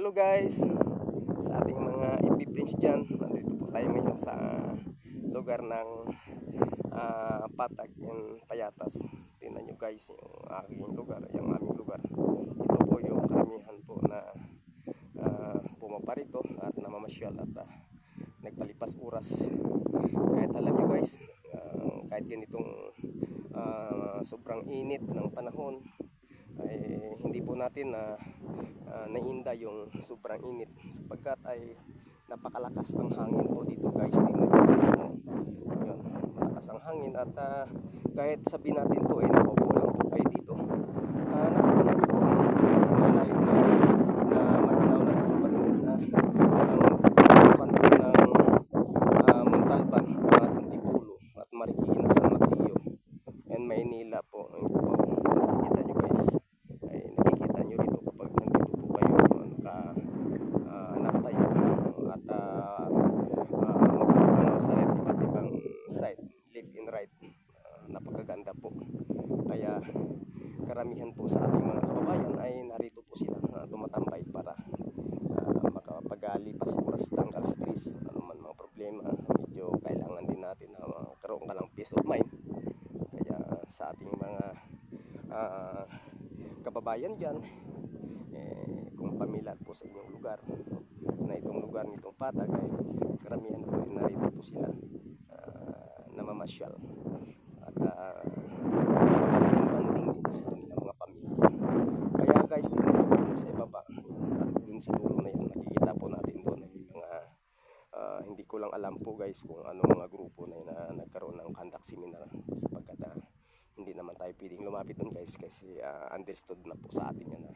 Hello guys! Sa ating mga FB friends dyan, nandito po tayo ngayon sa lugar ng ah, Patag in Payatas. Tingnan nyo guys yung aking lugar, yung aming lugar. Ito po yung karamihan po na uh, pumaparito at namamasyal at ah, nagpalipas oras. Kahit alam nyo guys, ah, kahit ganitong ah, sobrang init ng panahon, ay hindi po natin na uh, naiinda yung sobrang init. Sapagkat ay napakalakas ang hangin po dito guys. Tingnan nyo yun, malakas ang hangin at ah, kahit sabihin natin po eh nakaupo lang po kayo dito uh, natatanaw nyo po ang lalayo na, na matinaw na yung paningin na ang tutukan po ng uh, Montalban at Antipulo at Marikina, San Mateo and Maynila po ang Cubao nakikita nyo guys ay nakikita nyo rito kapag nandito po kayo naka, ah, nakatayo at uh, magpatanaw sa red iba't ibang side left and right Ah, napakaganda po. Kaya karamihan po sa ating mga kababayan ay narito po sila na tumatambay para uh, makapagalipas oras tanggal stress ano man mga problema. Medyo kailangan din natin na magkaroon ka ng peace of mind. Kaya sa ating mga ah, kababayan dyan eh, kung pamilyar po sa inyong lugar na itong lugar nitong patag ay karamihan po ay narito po sila ah, namamasyal at uh, banding din sa kanilang mga pamilya kaya guys tingnan nyo po na sa ibaba at dun sa dulo na yan nakikita po natin doon. May mga ah, hindi ko lang alam po guys kung ano mga grupo na, na nagkaroon ng conduct seminar sapagkat ah, hindi naman tayo pwedeng lumapit doon guys kasi ah, understood na po sa atin yan na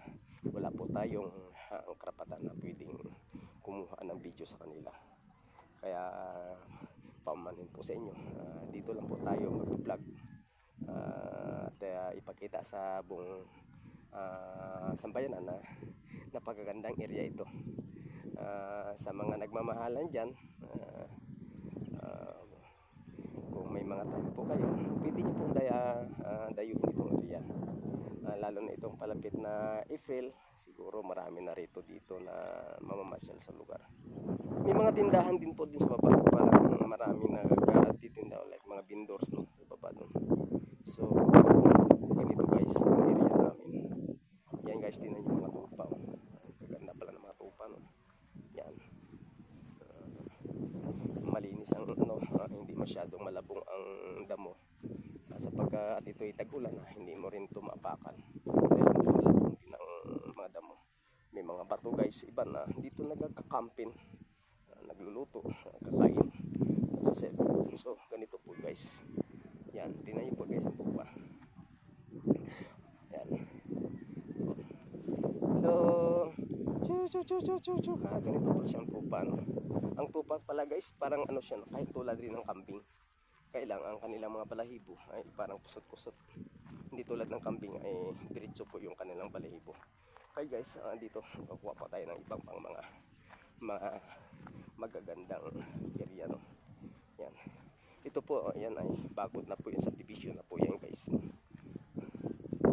wala po tayong ang karapatan na pwedeng kumuha ng video sa kanila. Kaya pamanin po sa inyo Ah, dito lang po tayo mag-vlog Ah, at ah, ipakita sa buong uh, sambayanan na napakagandang area ito Ah, sa mga nagmamahalan dyan ah, ah, kung may mga time po kayo, pwede nyo pong daya, uh, dayuhin itong area. Ah, lalo na itong palapit na Eiffel, siguro marami na rito dito na mamamasyal sa lugar. May mga tindahan din po din sa baba, parang marami na nagtitinda like mga vendors no, sa baba doon. So, ganito guys, ang area guys, tinan yung mga tupa. oh. Gaganda pala ng mga tupa no. Yan malinis ang ano, ah, hindi masyadong malabong ang damo. Uh, sapagkat ito ay tag-ulan, ah, hindi mo rin tumapakan. Dahil malabong din ang mga damo. May mga bato guys, iba na dito nagkakampin, ah, nagluluto, ah, kakain sa seven. So, ganito po guys. Yan, tinan niyo po guys ang pupa. Yan. Hello. Chu chu chu chu chu. Ah, ganito po siyang tupa. No? Ang tupa pala guys, parang ano siya, no? kahit tulad rin ng kambing. Kailang ang kanilang mga balahibo ay parang kusot-kusot. Hindi tulad ng kambing ay diretso po yung kanilang balahibo. Kaya guys, ah, dito kukuha pa tayo ng ibang pang mga mga magagandang area no. Yan. Ito po, ah, yan ay bagot na po yung subdivision na po yan guys.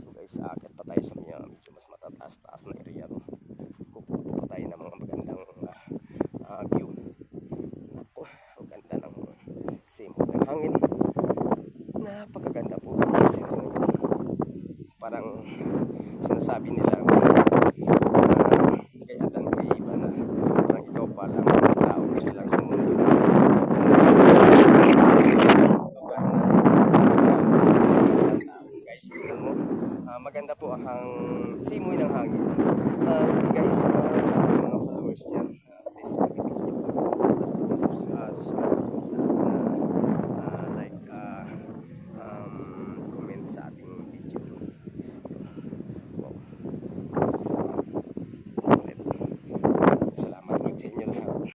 So guys, aakit pa tayo sa mga medyo mas matataas-taas na kasi ng hangin. Napakaganda po kasi ngayon. Parang sinasabi nila uh, ah, kay Adan kay iba na parang ikaw pa lang ang tao ngayon lang sa mundo. Ah, maganda po ang simoy ng hangin. Uh, sige guys,